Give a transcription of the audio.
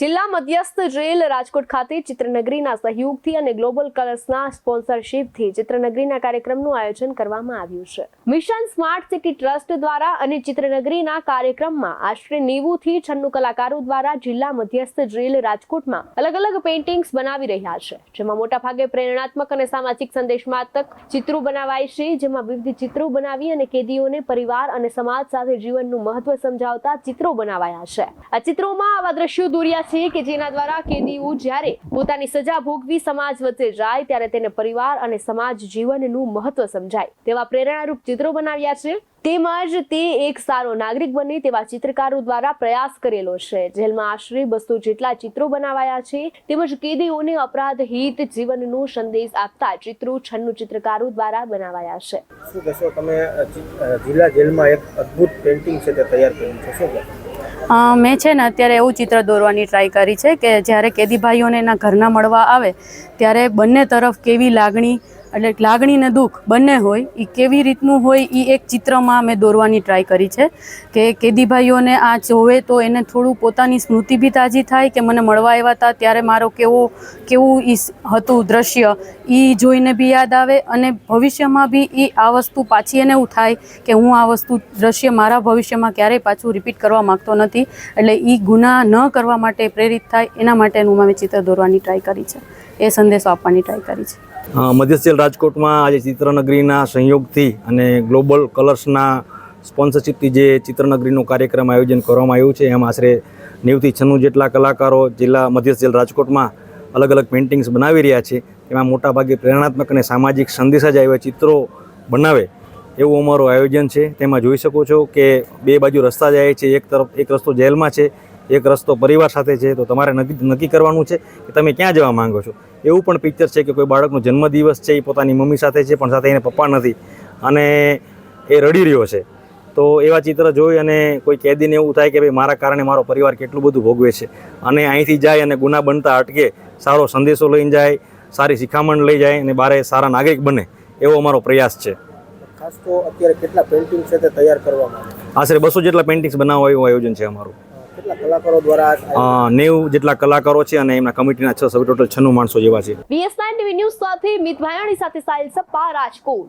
જિલ્લા મધ્યસ્થ જેલ રાજકોટ ખાતે ચિત્રનગરીના સહયોગથી અને ગ્લોબલ કલર્સના સ્પોન્સરશિપથી ચિત્રનગરીના કાર્યક્રમનું આયોજન કરવામાં આવ્યું છે. મિશન સ્માર્ટ સિટી ટ્રસ્ટ દ્વારા અને ચિત્રનગરીના કાર્યક્રમમાં આશરે નેવું છન્નું કલાકારો દ્વારા જિલ્લા મધ્યસ્થ જેલ રાજકોટમાં અલગ અલગ પેઇન્ટિંગ્સ બનાવી રહ્યા છે. જેમાં મોટાભાગે પ્રેરણાત્મક અને સામાજિક સંદેશમાત્મક ચિત્રો બનાવાય છે, જેમાં વિવિધ ચિત્રો બનાવી અને કેદીઓને પરિવાર અને સમાજ સાથે જીવનનું મહત્વ સમજાવતા ચિત્રો બનાવાયા છે. આ ચિત્રોમાં આવા દ્રશ્યો દોર્યા છે કે જેના દ્વારા કેદીઓ જ્યારે પોતાની સજા ભોગવી સમાજ વચ્ચે જાય, ત્યારે તેને પરિવાર અને સમાજ જીવનનું મહત્વ સમજાય. તેવા પ્રેરણારૂપ ચિત્રો બનાવ્યા છે. તેમજ તે એક સારો નાગરિક બને તેવા ચિત્રકારો દ્વારા પ્રયાસ કરેલો છે. જેલમાં આશરે બસો જેટલા ચિત્રો બનાવાયા છે. તેમજ કેદીઓને અપરાધ હિત જીવનનો સંદેશ આપતા ચિત્રો છન્નું ચિત્રકારો દ્વારા બનાવાયા છે. શું કહેશો? તમે જિલ્લા જેલમાં એક અદ્ભુત પેઇન્ટિંગ છે તે તૈયાર કર્યું છે. શું મેં છે ને અત્યારે એવું ચિત્ર દોરવાની ટ્રાય કરી છે કે જ્યારે કેદી ભાઈઓને એના ઘરના મળવા આવે, ત્યારે બંને તરફ કેવી લાગણી એટલે લાગણી ને દુઃખ બંને હોય એ કેવી રીતનું હોય એ એક ચિત્રમાં મેં દોરવાની ટ્રાય કરી છે કે કેદીભાઈઓને આ જોવે તો એને થોડું પોતાની સ્મૃતિ બી તાજી થાય કે મને મળવા આવ્યા હતા ત્યારે મારો કેવો, કેવું ઈ હતું દ્રશ્ય એ જોઈને બી યાદ આવે અને ભવિષ્યમાં બી એ આ વસ્તુ પાછી એને એવું થાય કે હું આ વસ્તુ દ્રશ્ય મારા ભવિષ્યમાં ક્યારેય પાછું રિપીટ કરવા માગતો નથી. એટલે એ ગુના ન કરવા માટે પ્રેરિત થાય એના માટેનું મેં ચિત્ર દોરવાની ટ્રાય કરી છે. એ સંદેશો આપવાની ટ્રાય કરી છે. અ, મધ્યસ્થ રાજકોટમાં આજે ચિત્રનગરીના સંયોગથી અને ગ્લોબલ કલર્સના સ્પોન્સરશિપથી જે ચિત્રનગરીનો કાર્યક્રમ આયોજન કરવામાં આવ્યું છે એમાં આશરે નેવથી છન્નું જેટલા કલાકારો જિલ્લા મધ્યસ્થિલ રાજકોટમાં અલગ અલગ પેઇન્ટિંગ્સ બનાવી રહ્યા છે. એમાં મોટાભાગે પ્રેરણાત્મક અને સામાજિક સંદેશા જ આવ્યા ચિત્રો બનાવે એવું અમારું આયોજન છે. તેમાં જોઈ શકો છો કે બે બાજુ રસ્તા જાય છે એક તરફ એક રસ્તો જેલમાં છે એક રસ્તો પરિવાર સાથે છે તો તમારે નક્કી નક્કી કરવાનું છે કે તમે ક્યાં જવા માંગો છો. એવું પણ પિક્ચર છે કે કોઈ બાળકનો જન્મદિવસ છે એ પોતાની મમ્મી સાથે છે પણ સાથે એને પપ્પા નથી. અને એ રડી રહ્યો છે. તો એવા ચિત્ર જોઈ અને કોઈ કેદીને એવું થાય કે ભાઈ મારા કારણે મારો પરિવાર કેટલું બધું ભોગવે છે. અને અહીંથી જાય અને ગુના બનતા અટકે સારો સંદેશો લઈને જાય સારી શિખામણ લઈ જાય અને બારે સારા નાગરિક બને એવો અમારો પ્રયાસ છે. ખાસ તો અત્યારે કેટલા પેઇન્ટિંગ છે તે તૈયાર કરવામાં આશરે બસો જેટલા પેઇન્ટિંગ્સ બનાવવા એવું આયોજન છે અમારું. નેવું જેટલા કલાકારો છે અને એમના કમિટીના છ સૌ ટોટલ છન્નું માણસો જેવા છે. બીએસ ટીવી ન્યૂઝ સાથે મિત ભાયાણી સાથે સાહિલ સપ્પા રાજકોટ.